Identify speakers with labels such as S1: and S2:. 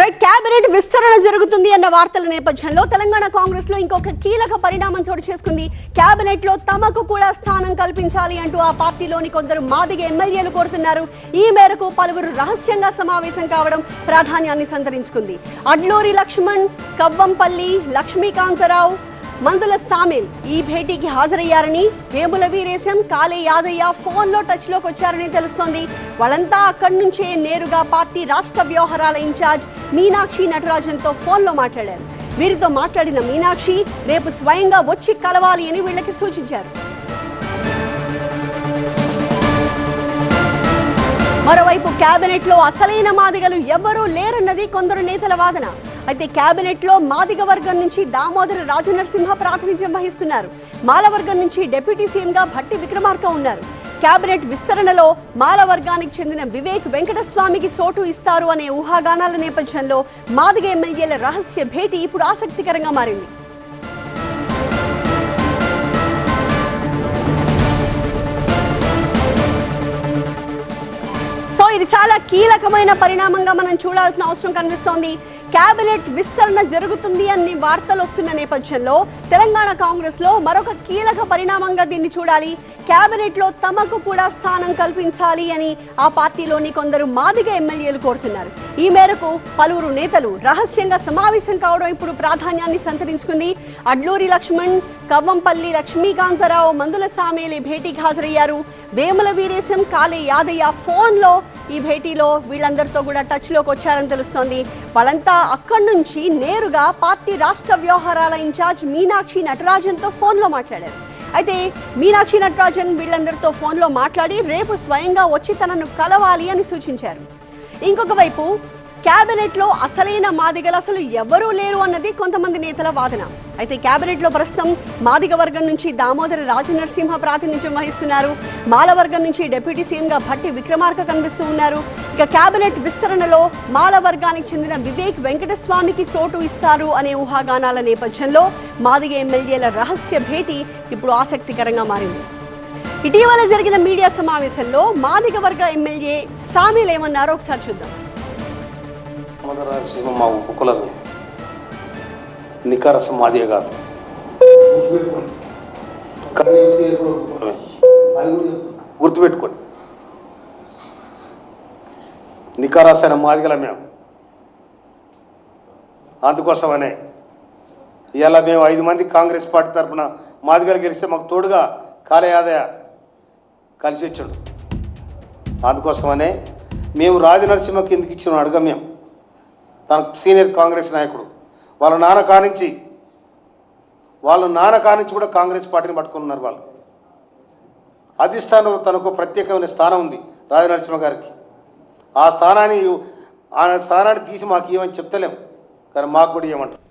S1: Right cabinet విస్తరణ జరుగుతుంది అన్న వార్తల నేపథ్యంలో తెలంగాణ కాంగ్రెస్లో ఇంకొక కీలక పరిణామం చోటు చేసుకుంది. కేబినెట్లో తమకు కూడా స్థానం కల్పించాలి అంటూ ఆ పార్టీలోని కొందరు మాదిగ ఎమ్మెల్యేలు కోరుతున్నారు. ఈ మేరకు పలువురు రహస్యంగా సమావేశం కావడం ప్రాధాన్యాన్ని సంతరించుకుంది. అడ్లూరి లక్ష్మణ్ కవ్వంపల్లి లక్ష్మీకాంతరావు మందుల సామిల్ ఈ భేటీకి హాజరయ్యారని వేముల వీరేశం కాలే యాదయ్య ఫోన్లో టచ్లోకి వచ్చారని తెలుస్తోంది. వాళ్ళంతా అక్కడి నుంచే నేరుగా పార్టీ రాష్ట్ర వ్యవహారాల ఇన్ఛార్జ్ మీనాక్షి నటరాజన్తో ఫోన్లో మాట్లాడారు. వీరితో మాట్లాడిన మీనాక్షి రేపు స్వయంగా వచ్చి కలవాలి అని వీళ్ళకి సూచించారు. మరోవైపు కేబినెట్లో అసలైన మాదిగలు ఎవ్వరూ లేరన్నది కొందరు నేతల వాదన. అయితే కేబినెట్లో మాదిగ వర్గం నుంచి దామోదర రాజనరసింహ ప్రాతినిధ్యం వహిస్తున్నారు. మాలవర్గం నుంచి డిప్యూటీ సీఎం గా భట్టి విక్రమార్క ఉన్నారు. కేబినెట్ విస్తరణలో మాల వర్గానికి చెందిన వివేక్ వెంకటస్వామికి చోటు ఇస్తారు అనే ఊహాగానాల నేపథ్యంలో మాదిగ ఎమ్మెల్యేల రహస్య భేటీ ఇప్పుడు ఆసక్తికరంగా మారింది. ఇది చాలా కీలకమైన పరిణామంగా మనం చూడాల్సిన అవసరం కనిపిస్తోంది. కేబినెట్ విస్తరణ జరుగుతుంది అన్ని వార్తలు వస్తున్న నేపథ్యంలో తెలంగాణ కాంగ్రెస్లో మరొక కీలక పరిణామంగా దీన్ని చూడాలి. కేబినెట్లో తమకు కూడా స్థానం కల్పించాలి అని ఆ పార్టీలోని కొందరు మాదిగ ఎమ్మెల్యేలు కోరుతున్నారు. ఈ మేరకు పలువురు నేతలు రహస్యంగా సమావేశం కావడం ఇప్పుడు ప్రాధాన్యాన్ని సంతరించుకుంది. అడ్లూరి లక్ష్మణ్ కవ్వంపల్లి లక్ష్మీకాంతరావు మందుల సామేలి భేటీకి హాజరయ్యారు. వేముల వీరేశం కాళే యాదయ్య ఫోన్లో ఈ భేటీలో వీళ్ళందరితో కూడా టచ్లోకి వచ్చారని తెలుస్తోంది. వాళ్ళంతా అక్కడి నుంచి నేరుగా పార్టీ రాష్ట్ర వ్యవహారాల ఇన్ఛార్జ్ మీనాక్షి నటరాజన్తో ఫోన్లో మాట్లాడారు. అయితే మీనాక్షి నటరాజన్ వీళ్ళందరితో ఫోన్లో మాట్లాడి రేపు స్వయంగా వచ్చి తనను కలవాలి అని సూచించారు. ఇంకొక వైపు క్యాబినెట్లో లో అసలైన మాదిగలు అసలు ఎవరూ లేరు అన్నది కొంతమంది నేతల వాదన. అయితే క్యాబినెట్లో లో ప్రస్తుతం మాదిగ వర్గం నుంచి దామోదర రాజనరసింహ ప్రాతినిధ్యం వహిస్తున్నారు. మాల వర్గం నుంచి డిప్యూటీ సీఎంగా భట్టి విక్రమార్క కనిపిస్తూ ఉన్నారు. ఇక క్యాబినెట్ విస్తరణలో మాల వర్గానికి చెందిన వివేక్ వెంకటస్వామికి చోటు ఇస్తారు అనే ఊహాగానాల నేపథ్యంలో మాదిగ ఎమ్మెల్యేల రహస్య భేటీ ఇప్పుడు ఆసక్తికరంగా మారింది. ఇటీవల జరిగిన మీడియా సమావేశంలో మాదిగ వర్గ ఎమ్మెల్యే సామీలు ఏమన్నారో ఒకసారి చూద్దాం.
S2: రామరాజసీమ మా ఉపకులమే నికరస మాదే కాదు. గుర్తుపెట్టుకోండి. నికారాసైన మాదిగల మేము. అందుకోసమనే ఇలా మేము ఐదు మంది కాంగ్రెస్ పార్టీ తరఫున మాదిగలు గెలిస్తే మాకు తోడుగా కాలయాదయ కలిసి వచ్చాడు. అందుకోసమనే మేము రాజనరసింహ ఎందుకు ఇచ్చిన అడగం మేము. తన సీనియర్ కాంగ్రెస్ నాయకుడు. వాళ్ళ నాన్న కానించి వాళ్ళ నాన్న కానించి కూడా కాంగ్రెస్ పార్టీని పట్టుకున్నారు వాళ్ళు. అధిష్టానంలో తనకు ప్రత్యేకమైన స్థానం ఉంది రాజనరసింహ గారికి. ఆ స్థానాన్ని ఆ స్థానాన్ని తీసి మాకు ఏమని చెప్తలేం. కానీ మాకు కూడా ఏమంటారు